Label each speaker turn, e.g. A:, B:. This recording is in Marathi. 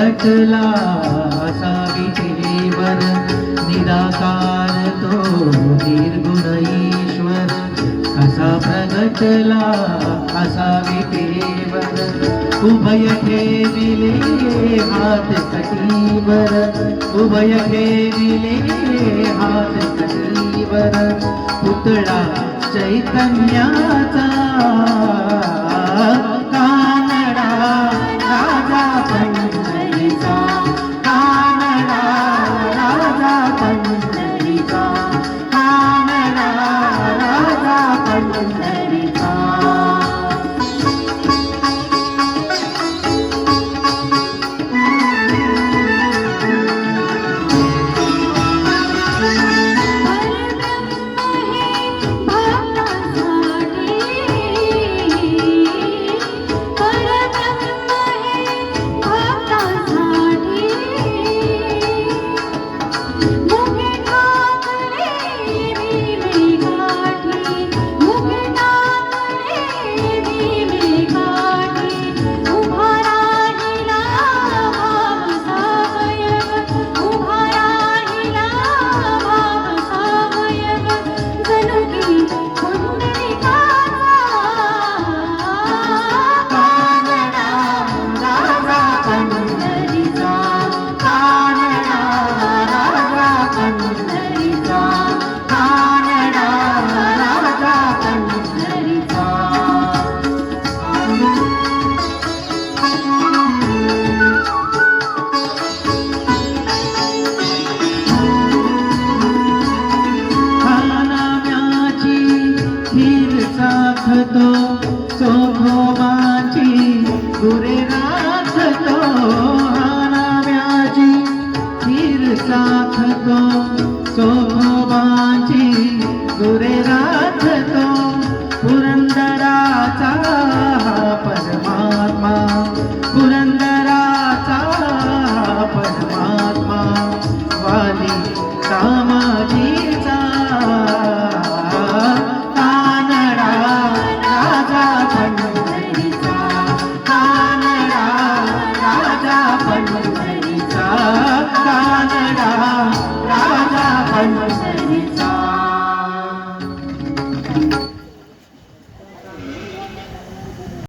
A: प्रगटला सावित्रीवर निराकार तो निर्गुण ईश्वर कसा प्रगटला असावित्रीवर उभय ठेविले हात कटीवर। उभय ठेविले हात कटीवर पुतळा चैतन्याचा Amen. खीर चाखतो सोखोबाची गुरे राखतो खानाम्याची खीर चाखतो सोखोबाची